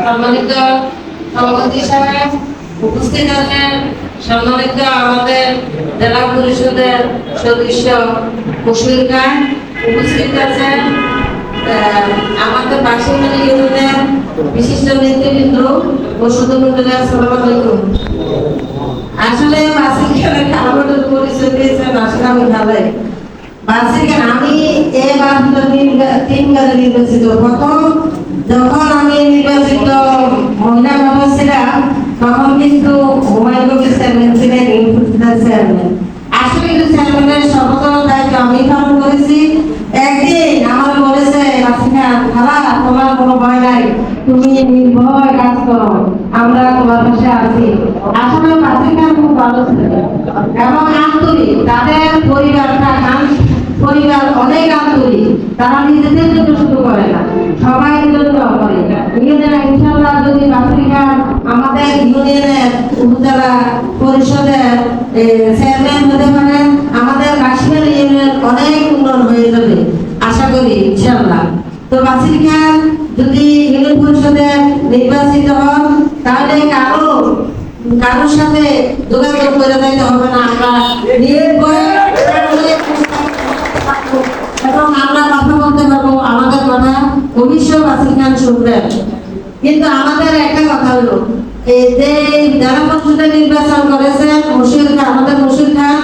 সম্মানিত উপস্থিত আছেন সম্মানিত আমাদের জেলা পরিষদের সদস্য মুশির খান উপস্থিত আছেন আমাদের বাসিন্দা ইউনিয়নের বিশিষ্ট নেতৃবৃন্দ ও শুধু মন্ডলী আসসালামু আলাইকুম আসলে মাসির খেলা খারাপের পরিচয় দিয়েছেন আসলে আমি ভালোই খেলা আমি এবার তিন তিনবারে নির্বাচিত। প্রথম যখন আমি নির্বাচিত মহিলা মেম্বার ছিলাম তখন কিন্তু হুমায়ুন কবির চেয়ারম্যান ছিলেন ইউনিভার্সিটির চেয়ারম্যান আসলে কিন্তু চেয়ারম্যানের শপথ দায়িত্ব আমি পালন করেছি একদিন আমার বলেছে বাসিকা খালা তোমার কোনো ভয় নাই তুমি নির্ভয় কাজ করো আমরা তোমার পাশে আছি। আসলে বাসিকা খুব ভালো ছিল এবং আন্তরিক তাদের পরিবারটা গান- পরিবার অনেক আন্তরিক তারা নিজেদের জন্য শুধু করে না সবাই জন্য করে। ইউনিয়নের ইনশাল্লাহ যদি বাসিকা আমাদের ইউনিয়নের উপজেলা পরিষদের চেয়ারম্যান হতে পারেন, আমাদের কাশ্মীর ইউনিয়ন অনেক উন্নয়ন হয়ে যাবে। আশা করি ইনশাল্লাহ তো বাসির খান যদি ইউনিয়ন পরিষদে নির্বাচিত হন, তাহলে কারও, কারোর সাথে যোগাযোগ করে দিতে হবে না। আমরা এবং আমরা কথা বলতে পারব, আমাদের কথা অবশ্যই বাসির খান শুনবেন কিন্তু আমাদের একটা কথা হলো, এই যে যারা পরিষদে নির্বাচন করেছেন মুশির খান আমাদের মুশির খান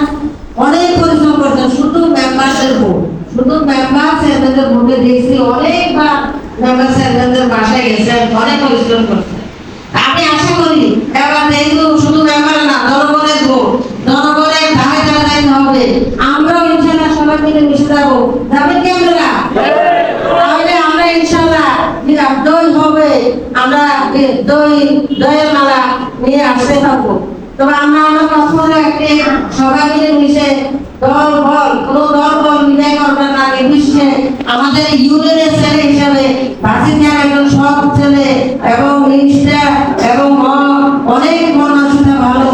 অনেক পরিশ্রম করেছেন শুধু মেম্বারদের ভোট শুধু মেম্বার চেয়ারম্যানদের ভোটে দিয়েছি অনেকবার মেম্বার চেয়ারম্যানদের বাসায় গেছেন অনেক পরিশ্রম করছেন আমি আশা করি এবার যেহেতু শুধু মেম্বার না, জনগণের ভোট, জনগণের ধারে ধারে হবে। আমরাও ইনশাল্লাহ সবাই মিলে মিশে যাব। যাবেন কি আপনারা? তাহলে আমরা ইনশাল্লাহ দই হবে, আমরা দই, দইয়ের মালা নিয়ে আসতে থাকব। তবে আমরা আমরা সবাই মিলে মিশে দল বল, কোনো দল বল আমাদের ইউনিয়নের ছেলে হিসাবে বাসিকার একজন সৎ ছেলে এবং নিষ্ঠা এবং অনেক মন মানসিকতা ভালো।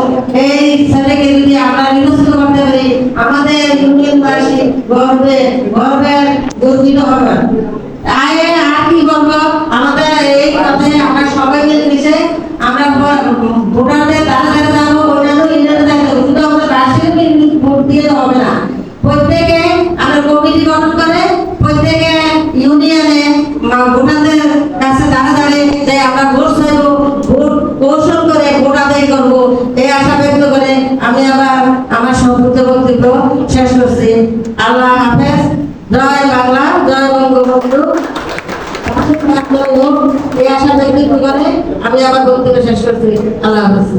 এই ছেলেকে যদি আমরা নির্বাচিত করতে পারি, আমাদের ইউনিয়নবাসী গর্বে গর্বের গর্বিত হবে আয় আর কি বলব? আমাদের এই পথে আমরা সবাই মিলে আমরা ভোটারদের দ্বারা দ্বারা যাব অন্যান্য ইউনিয়নে যাব শুধু আমাদের রাষ্ট্রীয় ভোট দিয়ে তো হবে না প্রত্যেকে আমরা কমিটি গঠন করে প্রত্যেকে ইউনিয়নে মা- ভোটারদের কাছে দাঁড়া দাঁড়িয়ে যে আমরা ভোট চাইব, ভোট কৌশল করে ভোট আদায় করব, এই আশা ব্যক্ত করে আমি আবার আমার সংক্ষিপ্ত বক্তব্য শেষ করছি। আল্লাহ হাফেজ। জয় বাংলা, জয় বঙ্গবন্ধু। এই আশা ব্যক্ত করে আমি আবার বক্তব্য শেষ করছি। আল্লাহ হাফেজ।